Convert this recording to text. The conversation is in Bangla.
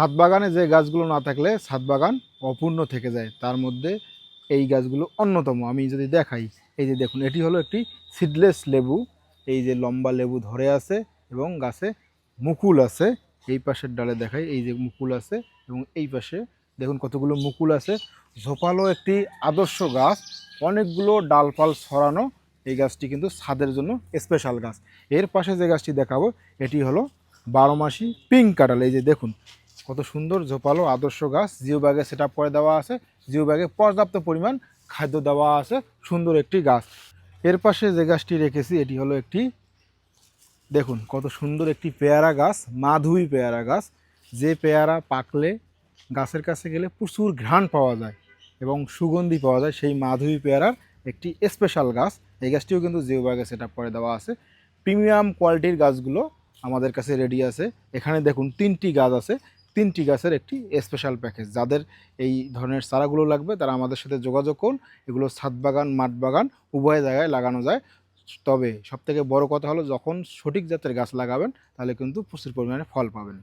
ছাদ বাগানে যে গাছগুলো না থাকলে ছাদ বাগান অপূর্ণ থেকে যায়। তার মধ্যে এই গাছগুলো অন্যতম। আমি যদি দেখাই, এই যে দেখুন, এটি হলো একটি সিডলেস লেবু। এই যে লম্বা লেবু ধরে আছে এবং গাছে মুকুল আছে। এই পাশের ডালে দেখাই, এই যে মুকুল আছে এবং এই পাশে দেখুন কতগুলো মুকুল আছে। ঝোপালো একটি আদর্শ গাছ। অনেকগুলো ডালপাল ছড়ানো এই গাছটি কিন্তু ছাদের জন্য স্পেশাল গাছ। এর পাশে যে গাছটি দেখাবো, এটি হলো বারোমাসি পিঙ্ক কাঁঠাল। এই যে দেখুন কত সুন্দর ঝোপালো আদর্শ গাছ। জিও ব্যাগে সেট করে দেওয়া আছে। জিও ব্যাগে পর্যাপ্ত পরিমাণ খাদ্য দেওয়া আছে। সুন্দর একটি গাছ। এর পাশে যে গাছটি রেখেছি, এটি হলো একটি, দেখুন কত সুন্দর একটি পেয়ারা গাছ মাধুই পেয়ারা গাছ। যে পেয়ারা পাকলে গাছের কাছে গেলে প্রচুর ঘ্রাণ পাওয়া যায় এবং সুগন্ধি পাওয়া যায়, সেই মাধুই পেয়ারার একটি স্পেশাল গাছ। এই গাছটিও কিন্তু জিও ব্যাগে সেট করে দেওয়া আছে। প্রিমিয়াম কোয়ালিটির গাছগুলো আমাদের কাছে রেডি আছে। এখানে দেখুন তিনটি গাছ আছে। তিনটি গাছের একটি স্পেশাল প্যাকেজ যাদের এই ধরনের চারাগুলো লাগবে, তারা আমাদের সাথে যোগাযোগ করুন। এগুলো ছাদ বাগান, মাঠ বাগান, উভয় জায়গায় লাগানো যায়। তবে সবথেকে বড় কথা হলো, যখন সঠিক জাতের গাছ লাগাবেন, তাহলে কিন্তু প্রচুর পরিমাণে ফল পাবেন।